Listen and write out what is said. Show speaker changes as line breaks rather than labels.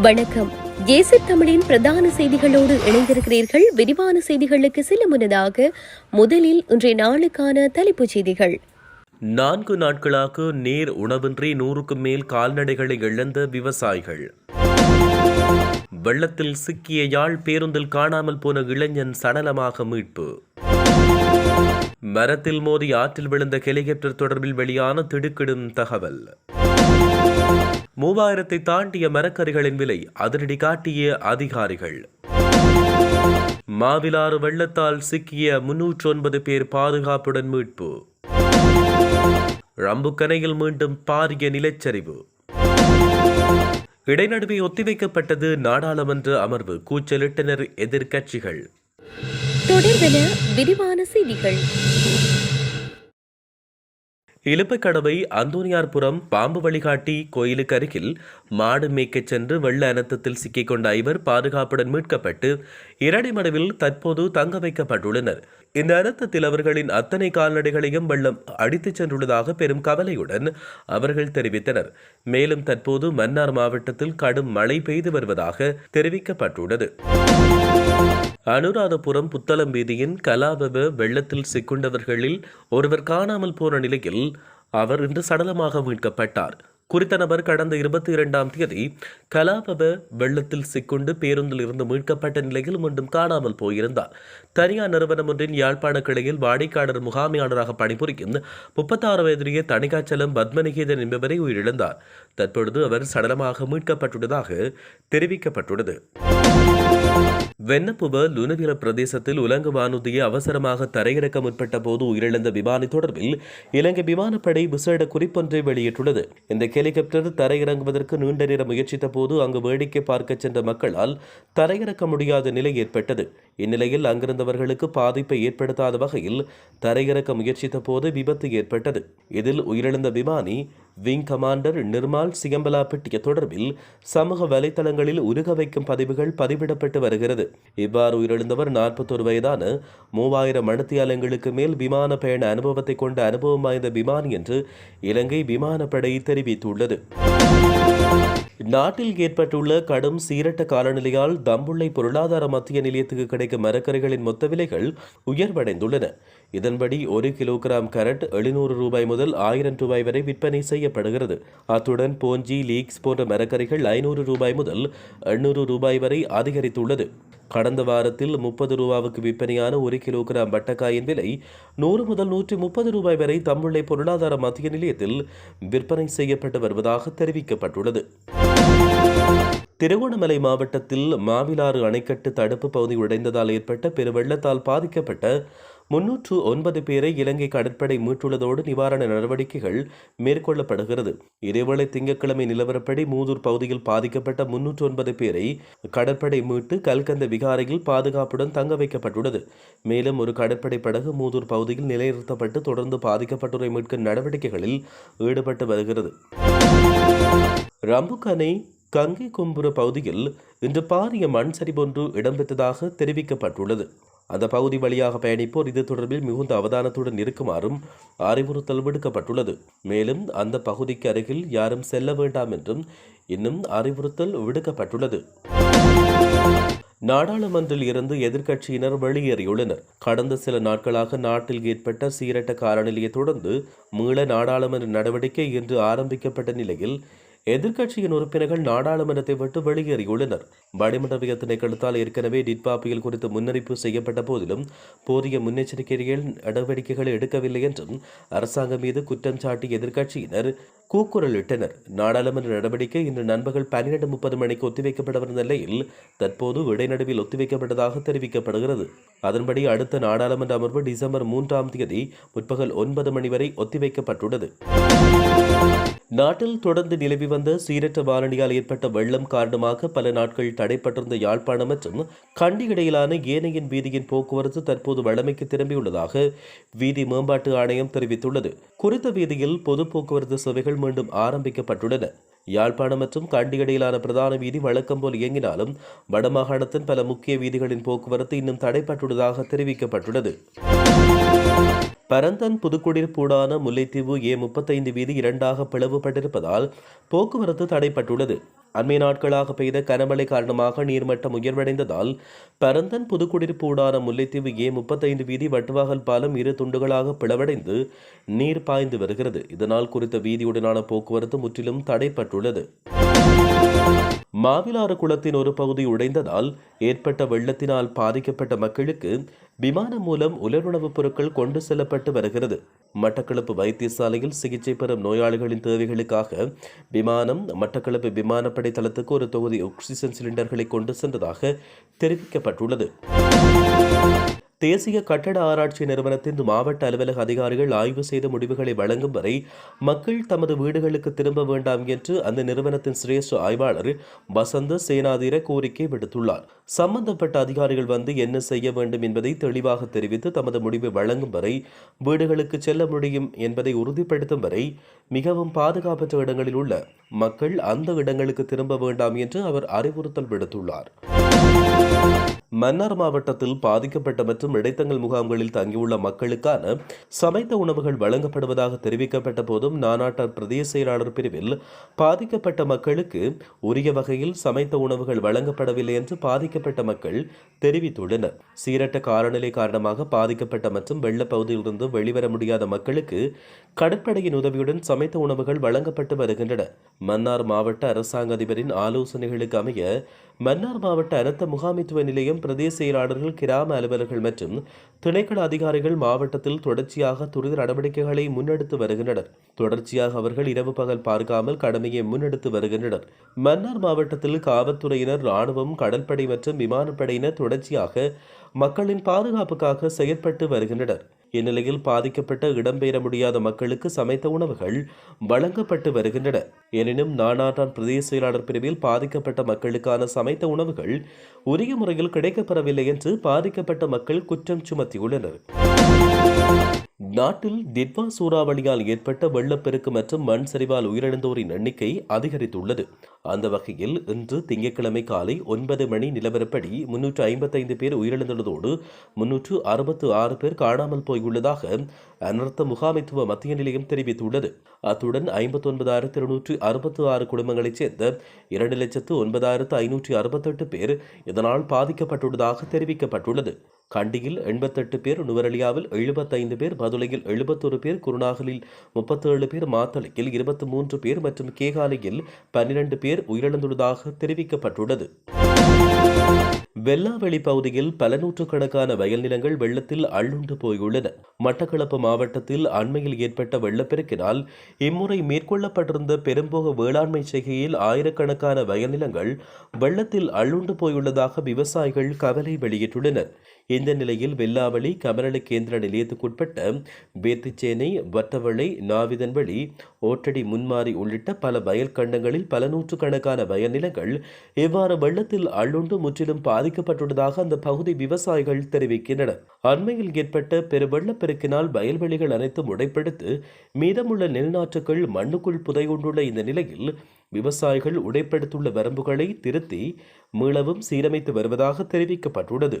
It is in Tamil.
வணக்கம். ஏசி தமிழின் பிரதான செய்திகளோடு இணைந்திருக்கிறீர்கள். விரிவான செய்திகளுக்கு செல்ல முன்னதாக முதலில் இன்றைய நாளுக்கான தலைப்புச் செய்திகள்.
நான்கு நாட்களாக நீர் உணவின்றி நூறுக்கும் மேல் கால்நடைகளை இழந்த விவசாயிகள். வெள்ளத்தில் சிக்கிய யாழ் பேருந்தில் காணாமல் போன இளைஞன் சடலமாக மீட்பு. மரத்தில் மோதி ஆற்றில் விழுந்த ஹெலிகாப்டர் தொடர்பில் வெளியான திடுக்கிடும் தகவல். மூவாயிரத்தை தாண்டிய மரக்கறிகளின் விலை அதிரடி காட்டிய அதிகாரிகள். மாவிலாறு வெள்ளத்தால் சிக்கிய முன்னூற்று ஒன்பது பேர் பாதுகாப்புடன் மீட்பு. ரம்புக்கனையில் மீண்டும் பாரிய நிலச்சரிவு. இடைநடுவே ஒத்திவைக்கப்பட்டது நாடாளுமன்ற அமர்வு கூச்சலிட்டனர் எதிர்க்கட்சிகள்.
தொடர்பென விரிவான செய்திகள்.
இலுப்பக்கடவை அந்தோனியார்புரம் பாம்பு வழிகாட்டி கோயிலுக்கு அருகில் மாடு மேய்க்கச் சென்று வெள்ள அனத்தத்தில் சிக்கிக் கொண்ட ஐவர் பாதுகாப்புடன் மீட்கப்பட்டு இரடிமடவில் தற்போது தங்க வைக்கப்பட்டுள்ளனர். இந்த அனர்த்தத்தில் அவர்களின் அத்தனை கால்நடைகளையும் வெள்ளம் அடித்துச் சென்றுள்ளதாக பெரும் கவலையுடன் அவர்கள் தெரிவித்தனர். மேலும் தற்போது மன்னார் மாவட்டத்தில் கடும் மழை பெய்து வருவதாக தெரிவிக்கப்பட்டுள்ளது. அனுராதபுரம் புத்தளம் வீதியின் கலாபவ வெள்ளத்தில் சிக்குண்டவர்களில் ஒருவர் காணாமல் போன நிலையில் அவர் இன்று சடலமாக மீட்கப்பட்டார். குறித்த நபர் கடந்த இருபத்தி இரண்டாம் தேதி கலாபவ வெள்ளத்தில் சிக்குண்டு பேருந்தில் இருந்து மீட்கப்பட்ட நிலையில் மீண்டும் காணாமல் போயிருந்தார். தனியார் நிறுவனம் ஒன்றின் யாழ்ப்பாண கிளையில் வாடிக்கையாளர் முகாமையாளராக பணிபுரியும் முப்பத்தாறு வயதுடைய தணிகாச்சலம் பத்மநிகேதன் என்பவரை உயிரிழந்தார். தற்பொழுது அவர் சடலமாக மீட்கப்பட்டுள்ளதாக தெரிவிக்கப்பட்டுள்ளது. வெண்ணப்புவ லுனவில பிரதேசத்தில் உலங்கு வானூர்தியை அவசரமாக தரையிறக்க முற்பட்ட போது உயிரிழந்த விமானி தொடர்பில் இலங்கை விமானப்படை விசேட குறிப்பொன்றை வெளியிட்டுள்ளது. இந்த ஹெலிகாப்டர் தரையிறங்குவதற்கு நீண்ட நேரம் முயற்சித்த போது அங்கு வேடிக்கை பார்க்க சென்ற மக்களால் தரையிறக்க முடியாத நிலை ஏற்பட்டது. இந்நிலையில் அங்கிருந்தவர்களுக்கு பாதிப்பை ஏற்படுத்தாத வகையில் தரையிறக்க முயற்சித்த போது விபத்து ஏற்பட்டது. இதில் உயிரிழந்த விமானி விங் கமாண்டர் நிர்மால் சிகம்பலா பெட்டிய தொடர்பில் சமூக வலைதளங்களில் உருக வைக்கும் பதிவுகள் பதிவிடப்பட்டு வருகிறது. இவ்வாறு உயிரிழந்தவர் நாற்பத்தொரு வயதான மூவாயிரம் மணத்தியாலங்களுக்கு மேல் விமான பயண அனுபவத்தை கொண்ட அனுபவம் வாய்ந்த விமானி என்று இலங்கை விமானப்படை தெரிவித்துள்ளது. நாட்டில் ஏற்பட்டுள்ள கடும் சீரட்ட காலநிலையால் தம்புள்ளை பொருளாதார மத்திய நிலையத்துக்கு கிடைக்கும் மரக்கறிகளின் மொத்த விலைகள் உயர்வடைந்துள்ளன. இதன்படி ஒரு கிலோகிராம் கரட் எழுநூறு ரூபாய் முதல் ஆயிரம் ரூபாய் வரை விற்பனை செய்யப்படுகிறது. அத்துடன் போஞ்சி லீக்ஸ் போன்ற மரக்கறிகள் ஐநூறு ரூபாய் முதல் எண்ணூறு ரூபாய் வரை அதிகரித்துள்ளது. கடந்த வாரத்தில் முப்பது ரூபாவுக்கு விற்பனையான ஒரு கிலோகிராம் வட்டக்காயின் விலை நூறு முதல் நூற்றி முப்பது ரூபாய் வரை தம்புள்ளை பொருளாதார மத்திய நிலையத்தில் விற்பனை செய்யப்பட்டு வருவதாக தெரிவிக்கப்பட்டுள்ளது. திருகோணமலை மாவட்டத்தில் மாவிலாறு அணைக்கட்டு தடுப்பு பகுதி உடைந்ததால் ஏற்பட்ட பெருவெள்ளத்தால் பாதிக்கப்பட்ட முன்னூற்று ஒன்பது பேரை இலங்கை கடற்படை மீட்டுள்ளதோடு நிவாரண நடவடிக்கைகள் மேற்கொள்ளப்படுகிறது. இதேவேளை திங்கட்கிழமை நிலவரப்படி மூதூர் பகுதியில் பாதிக்கப்பட்ட முன்னூற்று ஒன்பது பேரை கடற்படை மீட்டு கல்கந்த விகாரையில் பாதுகாப்புடன் தங்க வைக்கப்பட்டுள்ளது. மேலும் ஒரு கடற்படை படகு மூதூர் பகுதியில் நிலைநிறுத்தப்பட்டு தொடர்ந்து பாதிக்கப்பட்டோரை மீட்கும் நடவடிக்கைகளில் ஈடுபட்டு வருகிறது. ரம்புகனை கங்கை கொம்புர பகுதியில் இன்று பாரிய மண் சரிவொன்று இடம்பெற்றதாக தெரிவிக்கப்பட்டுள்ளது. அந்த பகுதி வழியாக பயணிப்போர் இது தொடர்பில் மிகுந்த அவதானத்துடன் இருக்குமாறும் அறிவுறுத்தல் விடுக்கப்பட்டுள்ளது. மேலும் அந்த பகுதிக்கு அருகில் யாரும் செல்ல வேண்டாம் என்றும் இன்னும் அறிவுறுத்தல் விடுக்கப்பட்டுள்ளது. நாடாளுமன்றில் இருந்து எதிர்க்கட்சியினர் வெளியேறியுள்ளனர். கடந்த சில நாட்களாக நாட்டில் ஏற்பட்ட சீரட்ட காலநிலையை தொடர்ந்து மீள நாடாளுமன்ற நடவடிக்கை இன்று ஆரம்பிக்கப்பட்ட நிலையில் எதிர்க்கட்சியின் உறுப்பினர்கள் நாடாளுமன்றத்தை விட்டு வெளியேறியுள்ளனர். வளிமண்டல திணைக்களத்தால் ஏற்கனவே டிட்பா புயல் குறித்து முன்னறிப்பு செய்யப்பட்ட போதிலும் போதிய முன்னெச்சரிக்கைகள் நடவடிக்கைகளை எடுக்கவில்லை என்றும் அரசாங்கம் மீது குற்றம் சாட்டிய எதிர்க்கட்சியினர் கூக்குரலிட்டனர் நாடாளுமன்ற நடவடிக்கை இன்று நண்பகல் பன்னிரண்டு முப்பது மணிக்கு ஒத்திவைக்கப்படவிருந்த நிலையில் தற்போது இடைநடுவில் ஒத்திவைக்கப்பட்டதாக தெரிவிக்கப்படுகிறது. அதன்படி அடுத்த நாடாளுமன்ற அமர்வு டிசம்பர் மூன்றாம் தேதி முற்பகல் ஒன்பது மணி வரை ஒத்திவைக்கப்பட்டுள்ளது. நாட்டில் தொடர்ந்து நிலவி வந்த சீரற்ற வானொலியால் ஏற்பட்ட வெள்ளம் காரணமாக பல நாட்கள் தடைப்பட்டிருந்த யாழ்ப்பாணம் மற்றும் கண்டி இடையிலான ஏனையின் வீதியின் போக்குவரத்து தற்போது வழமைக்கு திரும்பியுள்ளதாக வீதி மேம்பாட்டு ஆணையம் தெரிவித்துள்ளது. குறித்த வீதியில் பொது போக்குவரத்து சேவைகள் மீண்டும் ஆரம்பிக்கப்பட்டுள்ளன. யாழ்ப்பாணம் மற்றும் கண்டி இடையிலான பிரதான வீதி வழக்கம் போல் இயங்கினாலும் வடமாகாணத்தின் பல முக்கிய வீதிகளின் போக்குவரத்து இன்னும் தடைப்பட்டுள்ளதாக தெரிவிக்கப்பட்டுள்ளது. பரந்தன் புதுக்குடியிருப்பூடான முல்லைத்தீவு ஏ முப்பத்தைந்து வீதி இரண்டாக பிளவுபட்டிருப்பதால் போக்குவரத்து தடைப்பட்டுள்ளது. அண்மை நாட்களாக பெய்த கனமழை காரணமாக நீர்மட்டம் உயர்வடைந்ததால் பரந்தன் புதுக்குடிர்ப்பூடான முல்லைத்தீவு ஏ முப்பத்தைந்து வீதி வட்டுவாகல் பாலம் இரு துண்டுகளாக பிளவடைந்து நீர் பாய்ந்து வருகிறது. இதனால் குறித்த வீதியுடனான போக்குவரத்து முற்றிலும் தடைப்பட்டுள்ளது. மாவிலாறு குளத்தின் ஒரு பகுதி உடைந்ததால் ஏற்பட்ட வெள்ளத்தினால் பாதிக்கப்பட்ட மக்களுக்கு விமானம் மூலம் உலருணவுப் பொருட்கள் கொண்டு செல்லப்பட்டு வருகிறது. மட்டக்களப்பு வைத்தியசாலையில் சிகிச்சை பெறும் நோயாளிகளின் தேவைகளுக்காக விமானம் மட்டக்களப்பு விமானப்படை தளத்துக்கு ஒரு தொகுதி ஆக்சிஜன் சிலிண்டர்களை கொண்டு சென்றதாக தெரிவிக்கப்பட்டுள்ளது. தேசிய கட்டட ஆராய்ச்சி நிறுவனத்தின் மாவட்ட அலுவலக அதிகாரிகள் ஆய்வு செய்த முடிவுகளை வழங்கும் வரை மக்கள் தமது வீடுகளுக்கு திரும்ப வேண்டாம் என்று அந்த நிறுவனத்தின் சிரேஷ்ட ஆய்வாளர் வசந்த சேனாதீர கோரிக்கை விடுத்துள்ளார். சம்பந்தப்பட்ட அதிகாரிகள் வந்து என்ன செய்ய வேண்டும் என்பதை தெளிவாக தெரிவித்து தமது முடிவை வழங்கும் வரை வீடுகளுக்கு செல்ல முடியும் என்பதை உறுதிப்படுத்தும் வரை மிகவும் பாதுகாப்பற்ற இடங்களில் உள்ள மக்கள் அந்த இடங்களுக்கு திரும்ப வேண்டாம் என்று அவர் அறிவுறுத்தல் விடுத்துள்ளார். மன்னார் மாவட்டத்தில் பாதிக்கப்பட்ட மற்றும் இடைத்தங்கள் முகாம்களில் தங்கியுள்ள மக்களுக்கான சமைத்த உணவுகள் வழங்கப்படுவதாக தெரிவிக்கப்பட்ட போதும் நானாட்டார் பிரதேச செயலாளர் பிரிவில் பாதிக்கப்பட்ட மக்களுக்கு உரிய வகையில் சமைத்த உணவுகள் வழங்கப்படவில்லை என்று பாதிக்கப்பட்ட மக்கள் தெரிவித்துள்ளனர். சீரட்ட காலநிலை காரணமாக பாதிக்கப்பட்ட மற்றும் வெள்ளப்பகுதியிலிருந்து வெளிவர முடியாத மக்களுக்கு கடற்படையின் உதவியுடன் சமைத்த உணவுகள் வழங்கப்பட்டு வருகின்றன. மன்னார் மாவட்ட அரசாங்க அதிபரின் ஆலோசனைகளுக்கு அமைய மன்னார் மாவட்ட அனர்த்த முகாமைத்துவ நிலையம் பிரதேச செயலாளர்கள் கிராம அலுவலர்கள் மற்றும் திணைக்கள அதிகாரிகள் மாவட்டத்தில் தொடர்ச்சியாக துரித நடவடிக்கைகளை முன்னெடுத்து வருகின்றனர். தொடர்ச்சியாக அவர்கள் இரவு பகல் பார்க்காமல் கடமையை முன்னெடுத்து வருகின்றனர். மன்னார் மாவட்டத்தில் காவல்துறையினர் ராணுவம் கடற்படை மற்றும் விமானப்படையினர் தொடர்ச்சியாக மக்களின் பாதுகாப்புக்காக செயற்பட்டு வருகின்றனர். இந்நிலையில் பாதிக்கப்பட்ட இடம்பெயர முடியாத மக்களுக்கு சமைத்த உணவுகள் வழங்கப்பட்டு வருகின்றன. எனினும் நானாட்டான் பிரதேச செயலாளர் பிரிவில் பாதிக்கப்பட்ட மக்களுக்கான சமைத்த உணவுகள் உரிய முறையில் கிடைக்கப்பெறவில்லை என்று பாதிக்கப்பட்ட மக்கள் குற்றம் சுமத்தியுள்ளனர். நாட்டில் டிட்வா சூறாவளியால் ஏற்பட்ட வெள்ளப்பெருக்கு மற்றும் மண் சரிவால் உயிரிழந்தோரின் எண்ணிக்கை அதிகரித்துள்ளது. அந்த வகையில் இன்று திங்கட்கிழமை காலை ஒன்பது மணி நிலவரப்படி முன்னூற்று ஐம்பத்தைந்து பேர் உயிரிழந்துள்ளதோடு முன்னூற்று அறுபத்து ஆறு பேர் காணாமல் போயுள்ளதாக அனர்த்த முகாமைத்துவ மத்திய நிலையம் தெரிவித்துள்ளது. அத்துடன் ஐம்பத்தி இருநூற்றி இருநூற்று அறுபத்து ஆறு குடும்பங்களைச் சேர்ந்த இரண்டு லட்சத்து ஒன்பதாயிரத்து ஐநூற்றி அறுபத்தெட்டு பேர் இதனால் பாதிக்கப்பட்டுள்ளதாக தெரிவிக்கப்பட்டுள்ளது. கண்டியில் எண்பத்தெட்டு பேர் நுவரலியாவில் எழுபத்தைந்து பேர் பதுளையில் எழுபத்தொரு பேர் குருநாகலில் முப்பத்தேழு பேர் மாத்தளையில் இருபத்தி மூன்று பேர் மற்றும் கேகாலையில் பன்னிரண்டு பேர் உயிரிழந்துள்ளதாக தெரிவிக்கப்பட்டுள்ளது. வெல்லாவெளி பகுதியில் பல நூற்றுக்கணக்கான வயல் நிலங்கள் வெள்ளத்தில் அள்ளுண்டு போயுள்ளன. மட்டக்களப்பு மாவட்டத்தில் அண்மையில் ஏற்பட்ட வெள்ளப்பெருக்கினால் இம்முறை மேற்கொள்ளப்பட்டிருந்த பெரும்போக வேளாண்மை செய்கையில் ஆயிரக்கணக்கான வயல் நிலங்கள் வெள்ளத்தில் அள்ளுண்டு போயுள்ளதாக விவசாயிகள் கவலை வெளியிட்டுள்ளனர். இந்த நிலையில் வெல்லாவளி கமரளி கேந்திர நிலையத்துக்குட்பட்ட பேத்திச்சேனை வட்டவளை நாவிதன்வழி ஓட்டடி முன்மாறி உள்ளிட்ட பல வயல் கண்டங்களில் பல நூற்றுக்கணக்கான வயல் நிலங்கள் இவ்வாறு வெள்ளத்தில் அள்ளுண்டு முற்றிலும் பாதிக்கப்பட்டுள்ளதாக அந்த பகுதி விவசாயிகள் தெரிவிக்கின்றனர். அண்மையில் ஏற்பட்ட பெருவெள்ளப்பெருக்கினால் வயல்வெளிகள் அனைத்தும் உடைப்படுத்து மீதமுள்ள நெல்நாற்றுகள் மண்ணுக்குள் புதையுண்டுள்ள இந்த நிலையில் விவசாயிகள் உடைப்படுத்துள்ள வரம்புகளை திருத்தி மீளவும் சீரமைத்து வருவதாக தெரிவிக்கப்பட்டுள்ளது.